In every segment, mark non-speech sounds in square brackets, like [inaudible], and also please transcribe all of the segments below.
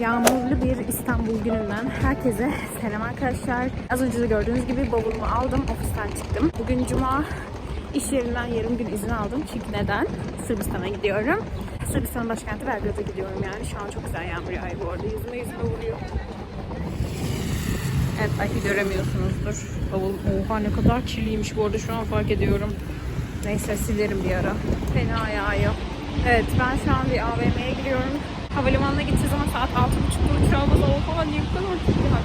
Yağmurlu bir İstanbul gününden herkese selam arkadaşlar. Az önce de gördüğünüz gibi bavulumu aldım, ofisten çıktım. Bugün cuma, iş yerinden yarım gün izin aldım. Çünkü neden? Sırbistan'a gidiyorum. Sırbistan başkenti Belgrad'a gidiyorum yani. Şu an çok güzel yağmur yağıyor bu arada. Yüzüme yüzüme vuruyor. Evet belki göremiyorsunuzdur. Bavul oha ne kadar kirliymiş bu arada şu an fark ediyorum. Neyse silerim bir ara. Fena yağıyor. Evet ben şu an bir AVM'ye giriyorum. Havalimanına gideceğiz ama saat 6.30'da uçağımız oha niye bu kadar var.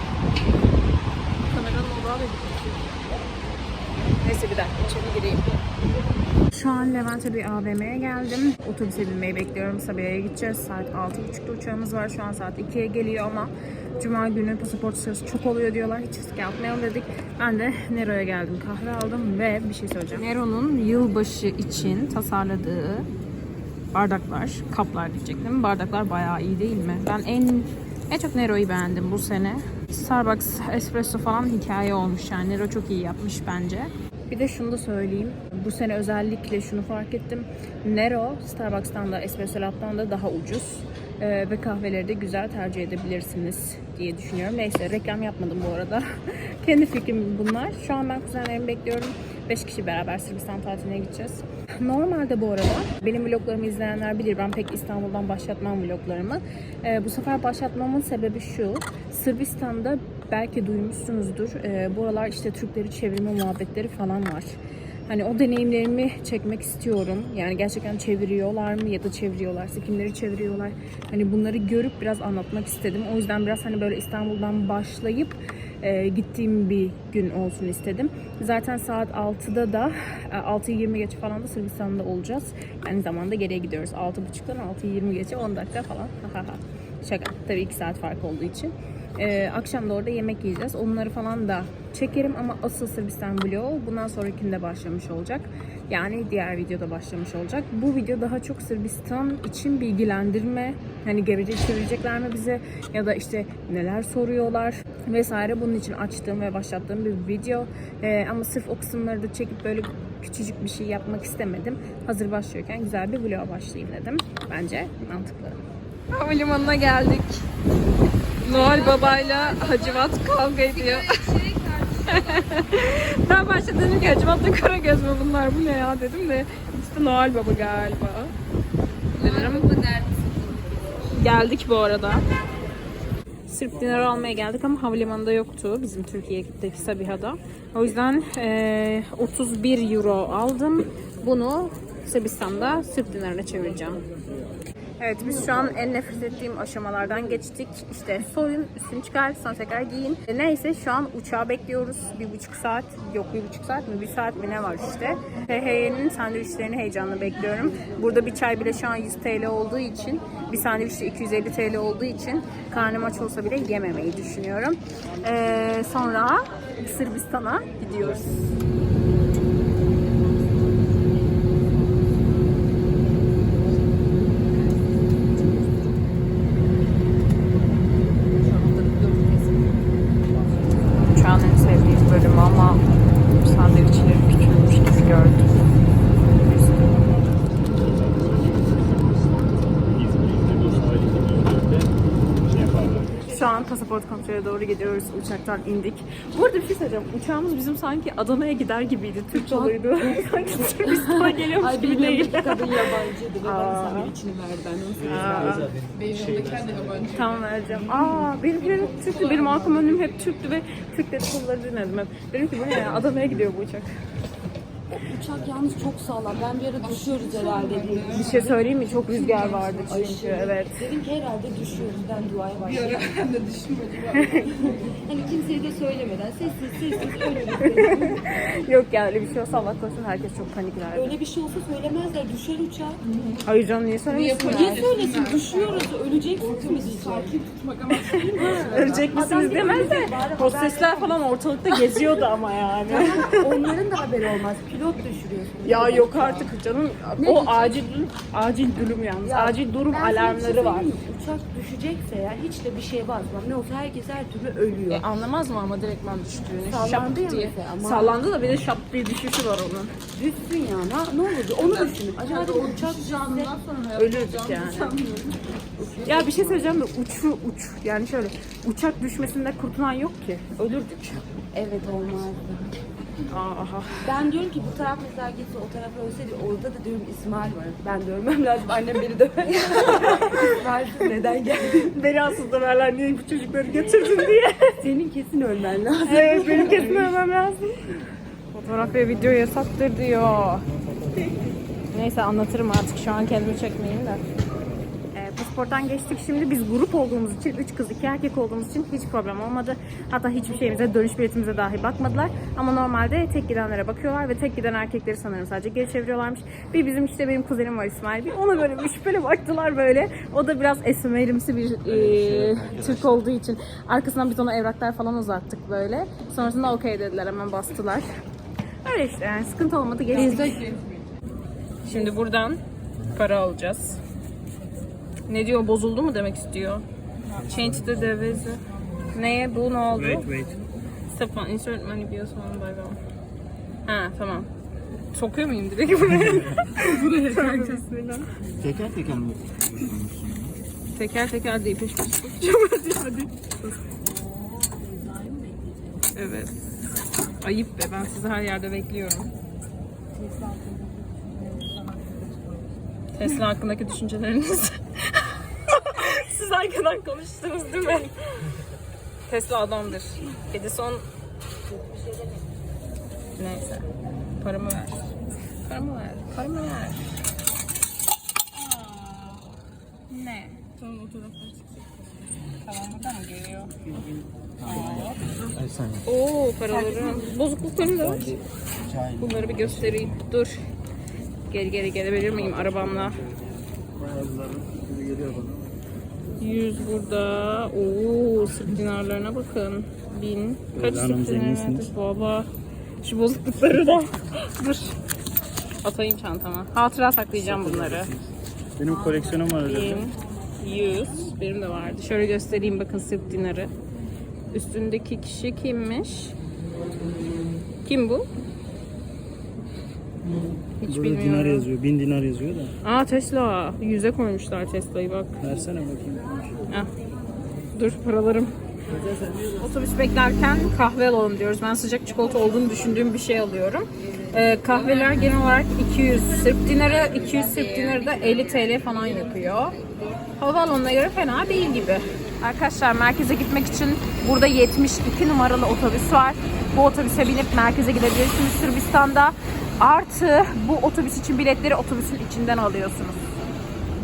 Kameranın odağı da gitti. Neyse bir dakika içeri gireyim. Şu an Levent'e bir AVM'ye geldim. Otobüse binmeyi bekliyorum. Sabiha'ya gideceğiz. Saat 6.30'da uçağımız var. Şu an saat 2'ye geliyor ama Cuma günü pasaport sırası çok oluyor diyorlar. Hiç riske atmayalım dedik. Ben de Nero'ya geldim. Kahve aldım ve bir şey söyleyeceğim. Nero'nun yılbaşı için tasarladığı bardaklar, kaplar diyecektim. Bardaklar bayağı iyi değil mi? Ben en en çok Nero'yu beğendim bu sene. Starbucks espresso falan hikaye olmuş yani. Nero çok iyi yapmış bence. Bir de şunu da söyleyeyim. Bu sene özellikle şunu fark ettim. Nero Starbucks'tan da Espresso Lab'dan da daha ucuz. Ee, ve kahveleri de güzel tercih edebilirsiniz diye düşünüyorum. Neyse reklam yapmadım bu arada. [laughs] Kendi fikrim bunlar. Şu an ben kuzenlerimi bekliyorum. 5 kişi beraber Sırbistan tatiline gideceğiz. Normalde bu arada benim vloglarımı izleyenler bilir. Ben pek İstanbul'dan başlatmam vloglarımı. Ee, bu sefer başlatmamın sebebi şu. Sırbistan'da belki duymuşsunuzdur. Ee, bu işte Türkleri çevirme muhabbetleri falan var. Hani o deneyimlerimi çekmek istiyorum. Yani gerçekten çeviriyorlar mı ya da çeviriyorlarsa kimleri çeviriyorlar. Hani bunları görüp biraz anlatmak istedim. O yüzden biraz hani böyle İstanbul'dan başlayıp e, gittiğim bir gün olsun istedim. Zaten saat 6'da da e, 6'yı 20 geçe falan da Sırbistan'da olacağız. Yani zamanda geriye gidiyoruz. 6.30'dan 6'yı 20 geçe 10 dakika falan. Şaka. Tabii 2 saat fark olduğu için. Ee, akşam da orada yemek yiyeceğiz. Onları falan da çekerim ama asıl Sırbistan vlogu bundan sonrakinde başlamış olacak. Yani diğer videoda başlamış olacak. Bu video daha çok Sırbistan için bilgilendirme. Hani gelecek çevirecekler mi bize ya da işte neler soruyorlar vesaire bunun için açtığım ve başlattığım bir video. Ee, ama sırf o kısımları da çekip böyle küçücük bir şey yapmak istemedim. Hazır başlıyorken güzel bir vloga başlayayım dedim. Bence mantıklı. Havalimanına geldik. Noel babayla Hacivat kavga ediyor. [laughs] ben başta dedim ki Hacivat'la kara göz mü bunlar bu ne ya dedim de işte Noel baba galiba. Dedim. Geldik bu arada. Sırp dinarı almaya geldik ama havalimanında yoktu bizim Türkiye'deki Sabiha'da. O yüzden eee, 31 euro aldım. Bunu Sırbistan'da Sırp dinarına çevireceğim. Evet biz şu an en nefret ettiğim aşamalardan geçtik. İşte soyun, üstünü çıkar, sonra tekrar giyin. E, neyse şu an uçağı bekliyoruz. Bir buçuk saat, yok bir buçuk saat mi? Bir saat mi ne var işte. PHY'nin sandviçlerini heyecanla bekliyorum. Burada bir çay bile şu an 100 TL olduğu için, bir sandviç de 250 TL olduğu için karnım aç olsa bile yememeyi düşünüyorum. Ee, sonra Sırbistan'a gidiyoruz. Şu an pasaport kontrolüne doğru gidiyoruz. Uçaktan indik. Bu arada bir şey söyleyeceğim. Uçağımız bizim sanki Adana'ya gider gibiydi. Türk doluydu. [laughs] sanki Sırbistan'a geliyormuş gibi değil. kadın yabancıydı ve Aa. bana sandviçini verdi. Ben onu Aa, Benim yanımdakiler de yabancı. Tamam vereceğim. Aa benimkilerim Türktü. Benim arkamın önüm hep Türktü ve Türk dedikoduları dinledim hep. Dedim ki bu ne ya? Adana'ya gidiyor bu uçak. Uçak yalnız çok sağlam. Ben bir ara düşüyoruz herhalde diye. Bir şey söyleyeyim mi? Çok rüzgar vardı çünkü. Evet. Dedim ki herhalde düşüyoruz. Ben duaya başladım. Bir ara ben de düştüm [laughs] [laughs] Hani kimseye de söylemeden sessiz sessiz öyle bir [laughs] Yok ya öyle bir şey olsa Allah korusun herkes çok paniklerdi. Öyle bir şey olsa söylemezler. Düşer uçak. Hayır canım niye söylemesin? Niye söylesin? Düşüyoruz. Öleceksiniz mi Sakin tutmak ama. Ölecek misiniz demez de hostesler falan ortalıkta geziyordu ama yani. Onların da haberi olmaz. Pilot düşürüyorsun. ya yok artık canım. O acil durum, acil durum yalnız. acil durum Ben sana bir şey alarmları söyleyeyim var. mi? Uçak düşecekse eğer hiç de bir şeye basmam. Ne olsa herkes her türlü ölüyor. E, anlamaz mı ama direktman düştüğünü? Sallandı Şap ya diye. mesela ama- Sallandı da bir de şap diye düşüşü var onun. Düşsün ya. Ne, ne olurdu? Onu düşünün. Acaba da uçak canından sonra Ölürdük yani. Ya bir şey söyleyeceğim de uçu uç. Yani şöyle uçak düşmesinde kurtulan yok ki. Ölürdük. Evet olmazdı. Aha. Ben diyorum ki bu taraf mesela gitse o tarafa ölseydi orada da diyorum İsmail var. Ben dövmem lazım. Annem beni döver. [laughs] İsmail'siz neden geldin? Beni asıl döverler niye bu çocukları getirdin diye. [laughs] Senin kesin ölmen lazım. evet benim kesin ölmem lazım. Fotoğraf ve video yasaktır diyor. Neyse anlatırım artık şu an kendimi çekmeyeyim de. Pasaporttan geçtik şimdi biz grup olduğumuz için 3 kız 2 erkek olduğumuz için hiç problem olmadı. Hatta hiçbir şeyimize dönüş biletimize dahi bakmadılar. Ama normalde tek gidenlere bakıyorlar ve tek giden erkekleri sanırım sadece geri çeviriyorlarmış. Bir bizim işte benim kuzenim var İsmail. Bir ona böyle bir şüpheli baktılar böyle. O da biraz esmerimsi bir e, Türk olduğu için arkasından biz ona evraklar falan uzattık böyle. Sonrasında okey dediler hemen bastılar. Öyle işte yani sıkıntı olmadı geçtik. Şimdi buradan para alacağız. Ne diyor bozuldu mu demek istiyor. Change the devise. Neye bu ne oldu? Wait, wait. Step one, insert money bills one by one. Ha tamam. Sokuyor muyum direkt buraya? buraya [laughs] kanka. Teker teker mi? Teker teker değil peş peşe [laughs] hadi hadi. Evet. Ayıp be ben sizi her yerde bekliyorum. Tesla hakkındaki düşünceleriniz. Siz arkadan konuştunuz değil mi? Tesla adamdır. Edison... Neyse. Paramı ver. Paramı ver. Paramı ver. Ne? Tamam o taraftan çıkacak. Tamam buradan mı geliyor? Ay sen. Oo paralarım. Bozukluklarım da var. Bunları bir göstereyim. Dur. Geri geri gelebilir miyim arabamla? Gibi geliyor bana. 100 burada. Oo Sırp dinarlarına bakın. 1000. Kaç Sırp dinarı? Baba. Şu bozuklukları da. [laughs] Dur. Atayım çantama. Hatıra saklayacağım bunları. Benim koleksiyonum var öyle. 1000. 100. Benim de vardı. Şöyle göstereyim bakın Sırp dinarı. Üstündeki kişi kimmiş? Kim bu? Hiç Burada bilmiyorum. dinar yazıyor. Bin dinar yazıyor da. Aa Tesla. Yüze koymuşlar Tesla'yı bak. Versene bakayım. Heh. Dur paralarım. Otobüs beklerken kahve alalım diyoruz. Ben sıcak çikolata olduğunu düşündüğüm bir şey alıyorum. Ee, kahveler genel olarak 200 Sırp dinarı, 200 Sırp dinarı da 50 TL falan yapıyor. Havaalanına göre fena değil gibi. Arkadaşlar merkeze gitmek için burada 72 numaralı otobüs var. Bu otobüse binip merkeze gidebilirsiniz Sırbistan'da. Artı bu otobüs için biletleri otobüsün içinden alıyorsunuz.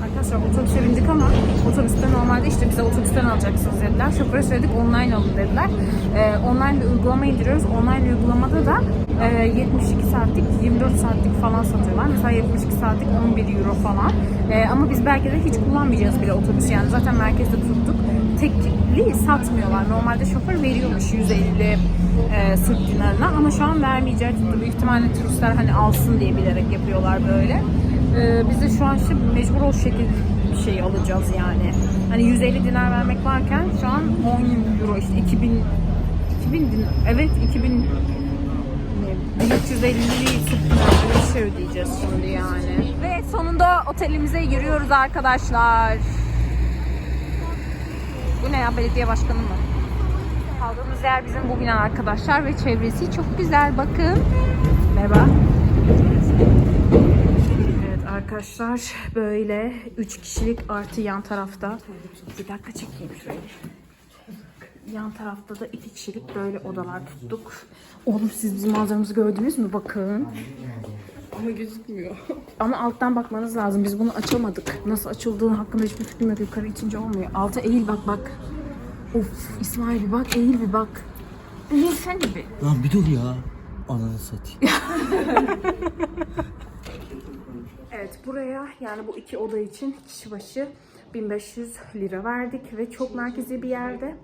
Arkadaşlar otobüse bindik ama otobüste normalde işte bize otobüsten alacaksınız dediler. Şoföre söyledik online alın dediler. Ee, online bir uygulama indiriyoruz. Online uygulamada da e, 72 saatlik 24 saatlik falan satıyorlar. Mesela 72 saatlik 11 euro falan. Ee, ama biz belki de hiç kullanmayacağız bile otobüs yani. Zaten merkezde tuttuk. Tekli satmıyorlar. Normalde şoför veriyormuş 150 e, Sırp dinarına ama şu an vermeyecek tuttu. Büyük ihtimalle turistler hani alsın diye bilerek yapıyorlar böyle. Ee, biz de şu an işte mecbur o şekilde bir şey alacağız yani. Hani 150 dinar vermek varken şu an 10 euro işte 2000 2000 dinar evet 2000 ne, 350 bir şey ödeyeceğiz şimdi yani. Ve sonunda otelimize giriyoruz arkadaşlar. Bu ne ya belediye başkanı mı? Kaldığımız yer bizim bu bina arkadaşlar ve çevresi çok güzel bakın. Merhaba. Evet arkadaşlar böyle 3 kişilik artı yan tarafta bir dakika çekeyim şöyle. Yan tarafta da 2 kişilik böyle odalar tuttuk. Oğlum siz bizim manzaramızı gördünüz mü? Bakın. Ama gözükmüyor. Ama alttan bakmanız lazım. Biz bunu açamadık. Nasıl açıldığı hakkında hiçbir fikrim yok. Yukarı itince olmuyor. Alta eğil bak bak. Of İsmail bir bak eğil bir bak. Eğil sen de bir. Lan bir dur ya. Ananı satayım. Evet buraya yani bu iki oda için kişi başı 1500 lira verdik ve çok merkezi bir yerde.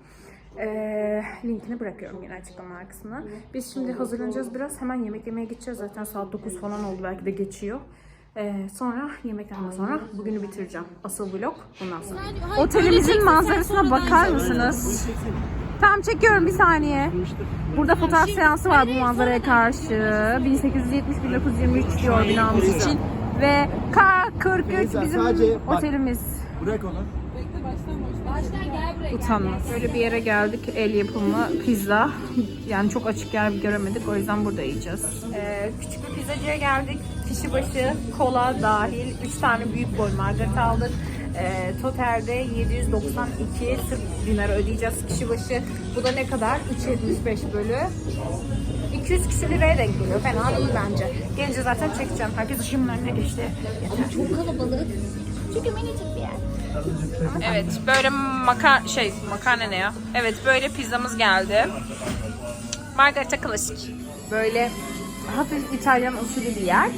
Ee, linkini bırakıyorum yine açıklama kısmına. Biz şimdi hazırlanacağız biraz. Hemen yemek yemeye gideceğiz. Zaten saat 9 falan oldu. Belki de geçiyor. Ee, sonra yemekten sonra bugünü bitireceğim. Asıl vlog bundan sonra. Otelimizin manzarasına bakar mısınız? Tam Tamam çekiyorum bir saniye. Burada fotoğraf seansı var bu manzaraya karşı. 1870-1923 diyor binamız için. Ve K43 bizim otelimiz. Bırak onu. Utanmaz. Böyle bir yere geldik. El yapımı pizza. Yani çok açık yer göremedik. O yüzden burada yiyeceğiz. Ee, küçük bir pizzacıya geldik. Kişi başı kola dahil 3 tane büyük boy margarita aldık. Ee, totalde 792 sırf dinar ödeyeceğiz kişi başı. Bu da ne kadar? 3.75 bölü 200 küsür liraya denk geliyor. Fena değil bence. Gelince zaten çekeceğim. Herkes ışığımın önüne geçti. Yeter. Çok kalabalık. Çünkü minicik bir yer. Evet böyle maka şey makarna ne ya? Evet böyle pizzamız geldi. Margarita klasik. Böyle hafif İtalyan usulü bir yer.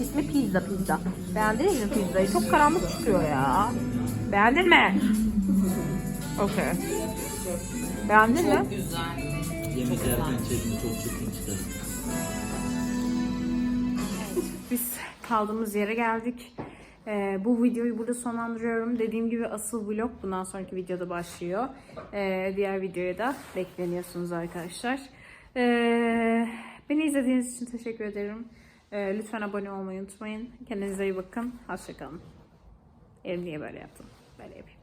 İsmi pizza pizza. Beğendiniz mi pizzayı? Çok karanlık çıkıyor ya. Beğendin mi? Okey. Beğendin mi? Yemek yerken çekim çok çirkin çıkar. Biz kaldığımız yere geldik. Ee, bu videoyu burada sonlandırıyorum. Dediğim gibi asıl vlog bundan sonraki videoda başlıyor. Ee, diğer videoya da bekleniyorsunuz arkadaşlar. Ee, beni izlediğiniz için teşekkür ederim. Ee, lütfen abone olmayı unutmayın. Kendinize iyi bakın. Hoşçakalın. Elim niye böyle yaptım? Böyle yapayım.